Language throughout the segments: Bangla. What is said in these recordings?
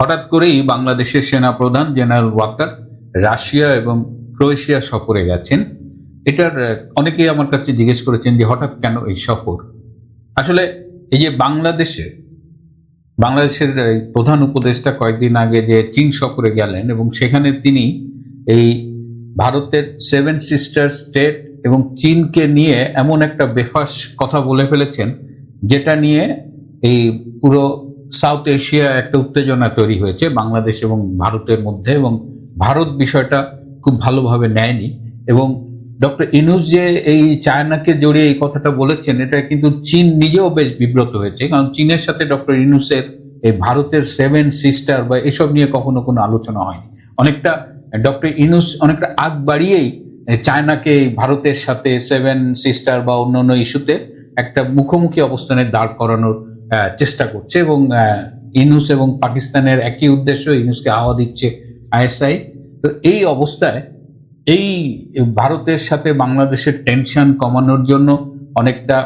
হঠাৎ করেই বাংলাদেশের সেনা প্রধান জেনারেল ওয়াকার রাশিয়া এবং ক্রোয়েশিয়া সফরে গেছেন। এটার অনেকেই আমার কাছে জিজ্ঞেস করেছেন যে হঠাৎ কেন এই সফর? আসলে এই যে বাংলাদেশে, বাংলাদেশের প্রধান উপদেষ্টা কয়েকদিন আগে যে চীন সফরে গেলেন এবং সেখানে তিনি এই ভারতের সেভেন সিস্টার স্টেট এবং চীনকে নিয়ে এমন একটা বেফাস কথা বলে ফেলেছেন, যেটা নিয়ে এই পুরো সাউথ এশিয়া একটা উত্তেজনা তৈরি হয়েছে বাংলাদেশ এবং ভারতের মধ্যে এবং ভারত বিষয়টা খুব ভালোভাবে নেয়নি। এবং ডক্টর ইনুস যে এই চায়নাকে জড়িয়ে এই কথাটা বলেছেন, এটা কিন্তু চীন নিজেও বেশ বিব্রত হয়েছে। কারণ চীনের সাথে ডক্টর ইনুসের এই ভারতের সেভেন সিস্টার বা এসব নিয়ে কখনো কোনো আলোচনা হয়নি। অনেকটা ডক্টর ইনুস অনেকটা আগ বাড়িয়েই চায়নাকে ভারতের সাথে সেভেন সিস্টার বা অন্য অন্য ইস্যুতে একটা মুখোমুখি অবস্থানে দাঁড় করানোর চেষ্টা করছে এবং ইনুস এবং পাকিস্তানের একই উদ্দেশ্য ইনুসকে হাওয়া দিচ্ছে আইএসআই। তো এই অবস্থায় এই ভারতের সাথে বাংলাদেশের টেনশন কমানোর জন্য অনেকটা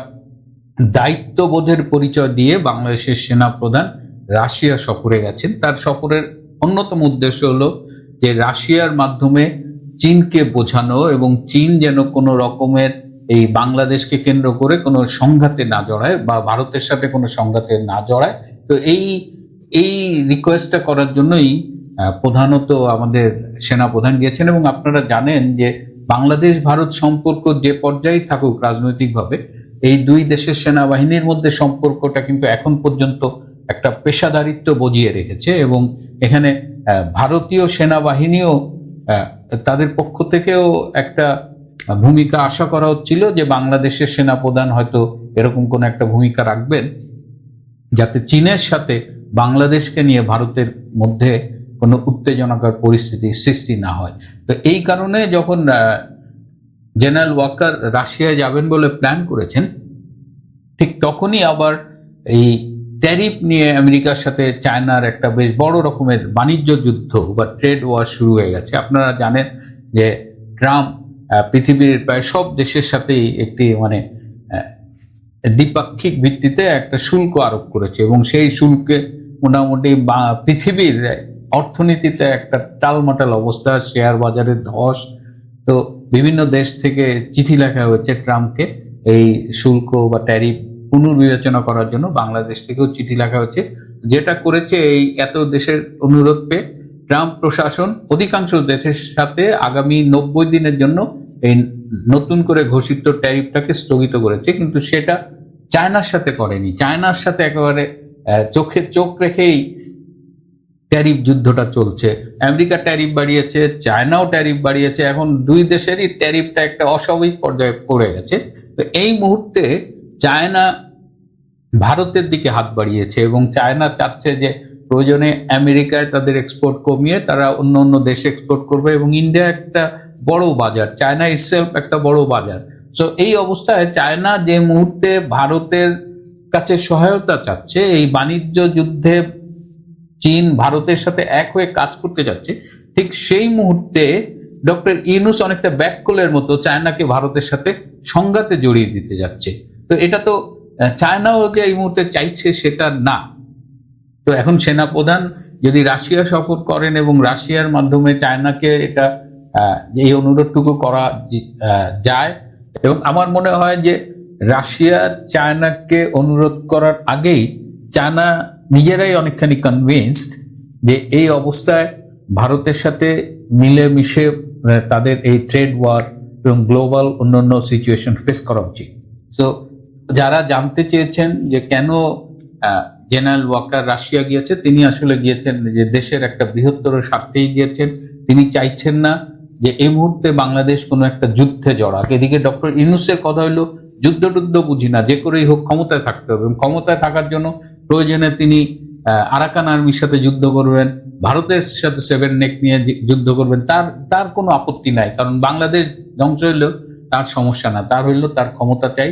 দায়িত্ববোধের পরিচয় দিয়ে বাংলাদেশের সেনা প্রধান রাশিয়া সফরে গেছেন। তার সফরের অন্যতম উদ্দেশ্য হলো যে রাশিয়ার মাধ্যমে চীনকে বোঝানো এবং চীন যেন কোনো রকমের এই বাংলাদেশকে কেন্দ্র করে কোনো সংঘাতে না জড়ায় বা ভারতের সাথে কোনো সংঘাতে না জড়ায়। তো এই এই রিকোয়েস্টটা করার জন্যই প্রধানত আমাদের সেনা প্রধান গিয়েছেন এবং আপনারা জানেন যে বাংলাদেশ ভারত সম্পর্ক যে পর্যায়ে থাকুক রাজনৈতিকভাবে, এই দুই দেশের সেনাবাহিনীর মধ্যে সম্পর্কটা কিন্তু এখন পর্যন্ত একটা পেশাদারিত্ব বজিয়ে রেখেছে এবং এখানে ভারতীয় সেনাবাহিনীও তাদের পক্ষ থেকেও একটা ভূমিকা আশা করা হচ্ছিল যে বাংলাদেশের সেনাপ্রধান হয়তো এরকম কোন একটা ভূমিকা রাখবেন, যাতে চীনের সাথে বাংলাদেশকে নিয়ে ভারতের মধ্যে কোনো উত্তেজনাকর পরিস্থিতি সৃষ্টি না হয়। তো এই কারণে যখন জেনারেল ওয়াকার রাশিয়ায় যাবেন বলে প্ল্যান করেছেন, ঠিক তখনই আবার এই ট্যারিফ নিয়ে আমেরিকার সাথে চায়নার একটা বেশ বড় রকমের বাণিজ্য যুদ্ধ বা ট্রেড ওয়ার শুরু হয়ে গেছে। আপনারা জানেন যে ট্রাম্প পৃথিবীর প্রায় সব দেশের সাথেই একটি মানে দ্বিপাক্ষিক ভিত্তিতে একটা শুল্ক আরোপ করেছে এবং সেই শুল্কে মোটামুটি পৃথিবীর অর্থনীতিতে একটা টালমাটাল অবস্থা, শেয়ার বাজারে ধস। তো বিভিন্ন দেশ থেকে চিঠি লেখা হয়েছে ট্রাম্পকে এই শুল্ক বা ট্যারিফ পুনর্বিবেচনা করার জন্য। বাংলাদেশ থেকেও চিঠি লেখা হয়েছে। যেটা করেছে এই এত দেশের অনুরোধ পেয়ে ট্রাম্প প্রশাসন অধিকাংশ দেশের সাথে আগামী নব্বই দিনের জন্য এই নতুন করে ঘোষিত ট্যারিফটাকে স্থগিত করেছে, কিন্তু সেটা চায়নার সাথে করেনি। চায়নার সাথে একেবারে চোখে চোখ রেখেই ট্যারিফ যুদ্ধটা চলছে। আমেরিকা ট্যারিফ বাড়িয়েছে, চায়নাও ট্যারিফ বাড়িয়েছে, এখন দুই দেশেরই ট্যারিফটা একটা অস্বাভাবিক পর্যায়ে পড়ে গেছে। তো এই মুহূর্তে চায়না ভারতের দিকে হাত বাড়িয়েছে এবং চায়না চাচ্ছে যে প্রয়োজনে আমেরিকায় তাদের এক্সপোর্ট কমিয়ে তারা অন্য অন্য দেশে এক্সপোর্ট করবে এবং ইন্ডিয়া একটা বড় বাজার, চায়না ইটসেলফ একটা বড় বাজার। সো এই অবস্থায় চায়না যে মুহূর্তে ভারতের কাছে সহায়তা চাচ্ছে, এই বাণিজ্য যুদ্ধে চীন ভারতের সাথে এক হয়ে কাজ করতে যাচ্ছে, ঠিক সেই মুহূর্তে ডক্টর ইউনুস অনেকটা ব্যাককলের মতো চায়নাকে ভারতের সাথে সংঘাতে জড়িয়ে দিতে যাচ্ছে। তো, এটা তো চায়নাও যে এই মুহূর্তে চাইছে সেটা না। তো এখন সেনাপ্রধান যদি রাশিয়া সফর করেন এবং রাশিয়ার মাধ্যমে চায়নাকে এটা এই অনুরোধটুকু করা যায়, এবং আমার মনে হয় যে রাশিয়া চায়নাকে অনুরোধ করার আগেই চায়না নিজেরাই অনেকখানি কনভিন্সড যে এই অবস্থায় ভারতের সাথে মিলে মিশে তাদের এই ট্রেড ওয়ার এবং গ্লোবাল অন্যান্য সিচুয়েশন ফেস করা উচিত। তো যারা জানতে চেয়েছেন যে কেন জেনারেল ওয়াকার রাশিয়া গিয়েছে, তিনি আসলে গিয়েছেন যে দেশের একটা বৃহত্তর স্বার্থেই গিয়েছেন। তিনি চাইছেন না যে এই মুহূর্তে বাংলাদেশ কোনো একটা যুদ্ধে জড়াক। এদিকে ডক্টর ইউনুসের কথা হলো, যুদ্ধ টুদ্ধ বুঝি না, যে করেই হোক ক্ষমতায় থাকতে হবে। ক্ষমতায় থাকার জন্য প্রয়োজনে তিনি আরাকান আর্মির সাথে যুদ্ধ করবেন, ভারতের সাথে সেভেন নেক নিয়ে যুদ্ধ করবেন, তার তার কোনো আপত্তি নাই। কারণ বাংলাদেশ ধ্বংস হইলেও তার সমস্যা না। তার হইল, তার ক্ষমতা চাই,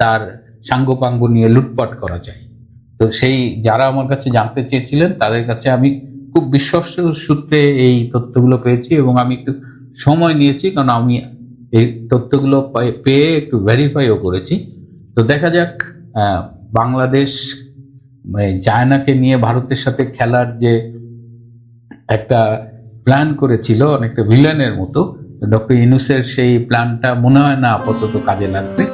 তার সাঙ্গপাঙ্গ নিয়ে লুটপাট করা চাই। তো সেই যারা আমার কাছে জানতে চেয়েছিলেন, তাদের কাছে আমি খুব বিশ্বস্ত সূত্রে এই তথ্যগুলো পেয়েছি এবং আমি একটু সময় নিয়েছি, কারণ আমি এই তথ্যগুলো পেয়ে একটু ভেরিফাইও করেছি। তো দেখা যাক বাংলাদেশ চায়নাকে নিয়ে ভারতের সাথে খেলার যে একটা প্ল্যান করেছিল, অনেকটা ভিলেনের মতো, ডক্টর ইনুসের সেই প্ল্যানটা মনে হয় না আপাতত কাজে লাগবে।